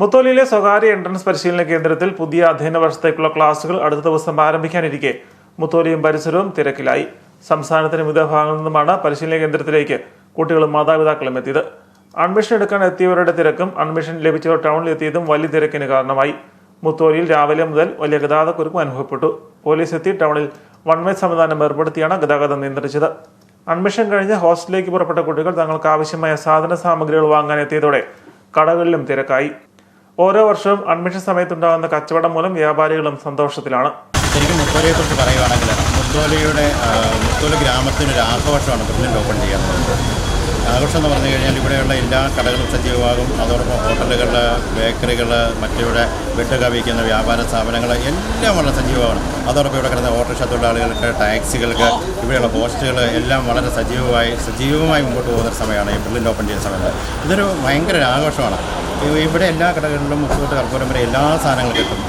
മുത്തോലിയിലെ സ്വകാര്യ എൻട്രൻസ് പരിശീലന കേന്ദ്രത്തിൽ പുതിയ അധ്യയന വർഷത്തേക്കുള്ള ക്ലാസുകൾ അടുത്ത ദിവസം ആരംഭിക്കാനിരിക്കെ. മുത്തോലിയും പരിസരവും തിരക്കിലായി. സംസ്ഥാനത്തിന് വിവിധ ഭാഗങ്ങളിൽ നിന്നുമാണ് പരിശീലന കേന്ദ്രത്തിലേക്ക് കുട്ടികളും മാതാപിതാക്കളും എത്തിയത്. അഡ്മിഷൻ എടുക്കാൻ എത്തിയവരുടെ തിരക്കും അഡ്മിഷൻ ലഭിച്ചവർ ടൗണിൽ എത്തിയതും വലിയ തിരക്കിന് കാരണമായി. മുത്തോലിയിൽ രാവിലെ മുതൽ വലിയ ഗതാഗതക്കുരുക്കും അനുഭവപ്പെട്ടു. പോലീസ് എത്തി ടൗണിൽ വൺ വേ സംവിധാനം ഏർപ്പെടുത്തിയാണ് ഗതാഗതം നിയന്ത്രിച്ചത്. അഡ്മിഷൻ കഴിഞ്ഞ് ഹോസ്റ്റലിലേക്ക് പുറപ്പെട്ട കുട്ടികൾ തങ്ങൾക്ക് ആവശ്യമായ സാധന സാമഗ്രികൾ വാങ്ങാൻ എത്തിയതോടെ കടകളിലും തിരക്കായി. ഓരോ വർഷവും അഡ്മിഷൻ സമയത്തുണ്ടാകുന്ന കച്ചവടം മൂലം വ്യാപാരികളും സന്തോഷത്തിലാണ്. ശരിക്കും മുത്തോലയെക്കുറിച്ച് പറയുകയാണെങ്കിൽ മുത്തോലയുടെ മുത്തോല ഗ്രാമത്തിന് ഒരു ആഘോഷമാണ് പ്രസിഡന്റ് ഓപ്പൺ ചെയ്യാൻ ആഘോഷം എന്ന് പറഞ്ഞു കഴിഞ്ഞാൽ ഇവിടെയുള്ള എല്ലാ കടകളും സജീവമാകും. അതോടൊപ്പം ഹോട്ടലുകൾ ബേക്കറികൾ മറ്റിവിടെ വെട്ട് കവിക്കുന്ന വ്യാപാര സ്ഥാപനങ്ങൾ എല്ലാം വളരെ സജീവമാണ്. അതോടൊപ്പം ഇവിടെ കിടന്ന ഓട്ടോറിക്ഷ തൊഴിലാളികൾക്ക് ടാക്സികൾക്ക് ഇവിടെയുള്ള പോസ്റ്റുകൾ എല്ലാം വളരെ സജീവമായി സജീവമായി മുമ്പോട്ട് പോകുന്ന സമയമാണ് ഈ ബ്രില്ലിന്റെ ഓപ്പൺ ചെയ്യുന്ന സമയത്ത്. ഇതൊരു ഭയങ്കര ആഘോഷമാണ്. ഇവിടെ എല്ലാ കടകളിലും മുത്തോട്ട് കർപ്പൂരം വരെ എല്ലാ സാധനങ്ങളും കിട്ടും.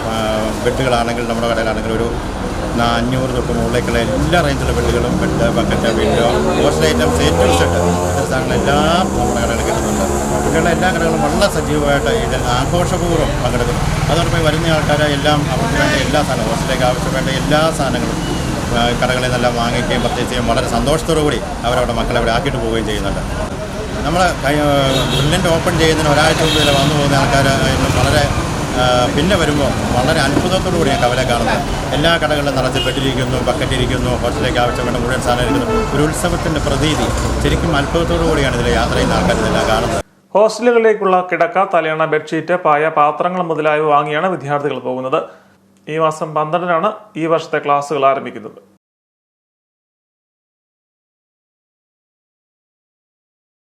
ബെഡുകളാണെങ്കിൽ നമ്മുടെ കടയിലാണെങ്കിൽ ഒരു അഞ്ഞൂറ് തൊട്ട് മുകളിലേക്കുള്ള എല്ലാ റേഞ്ചിലുള്ള ബെഡുകളും bed bucket window hostel items ഏറ്റവും സെറ്റ് ഇത്തരം സാധനങ്ങളെല്ലാം നമ്മുടെ കടകളിൽ കിട്ടുന്നുണ്ട്. കുട്ടികളുടെ എല്ലാ കടകളും വളരെ സജീവമായിട്ട് ഇതിൽ ആഘോഷപൂർവം പങ്കെടുക്കുന്നു. അതോടൊപ്പം വരുന്ന ആൾക്കാരെ എല്ലാം അവർക്ക് വേണ്ട എല്ലാ സാധനവും ഹോസ്റ്റലിലേക്ക് ആവശ്യപ്പെട്ട എല്ലാ സാധനങ്ങളും കടകളിൽ നിന്നെല്ലാം വാങ്ങിക്കുകയും ചെയ്യുകയും വളരെ സന്തോഷത്തോടു കൂടി അവരവിടെ മക്കളെ അവിടെ ആക്കിയിട്ട് പോവുകയും ചെയ്യുന്നുണ്ട്. നമ്മൾ ബ്രില്യന്റ് ഓപ്പൺ ചെയ്യുന്നതിന് ഒരാഴ്ച മുമ്പ് ഇതിൽ വന്നു പോകുന്ന ആൾക്കാർ വളരെ പിന്നെ വരുമ്പോൾ വളരെ അത്ഭുതത്തോടു കൂടിയാണ് കവല കാണുന്നത്. എല്ലാ കടകളിലും നിറച്ച് ബെഡിരിക്കുന്നു ബക്കറ്റിരിക്കുന്നു ഹോട്ടലിലേക്ക് ആവശ്യപ്പെട്ട മുഴുവൻ സാധനം ഇരിക്കുന്നു. ഒരു ഉത്സവത്തിന്റെ പ്രതീതി ശരിക്കും അത്ഭുതത്തോടു കൂടിയാണ് ഇതിൽ യാത്ര ചെയ്യുന്ന ആൾക്കാർ ഇതെല്ലാം കാണുന്നത്. ഹോസ്റ്റലുകളിലേക്കുള്ള കിടക്ക തലയണ ബെഡ്ഷീറ്റ് പായ പാത്രങ്ങൾ മുതലായവ വാങ്ങിയാണ് വിദ്യാർത്ഥികൾ പോകുന്നത്. ഈ മാസം പന്ത്രണ്ടിനാണ് ഈ വർഷത്തെ ക്ലാസ്സുകൾ ആരംഭിക്കുന്നത്.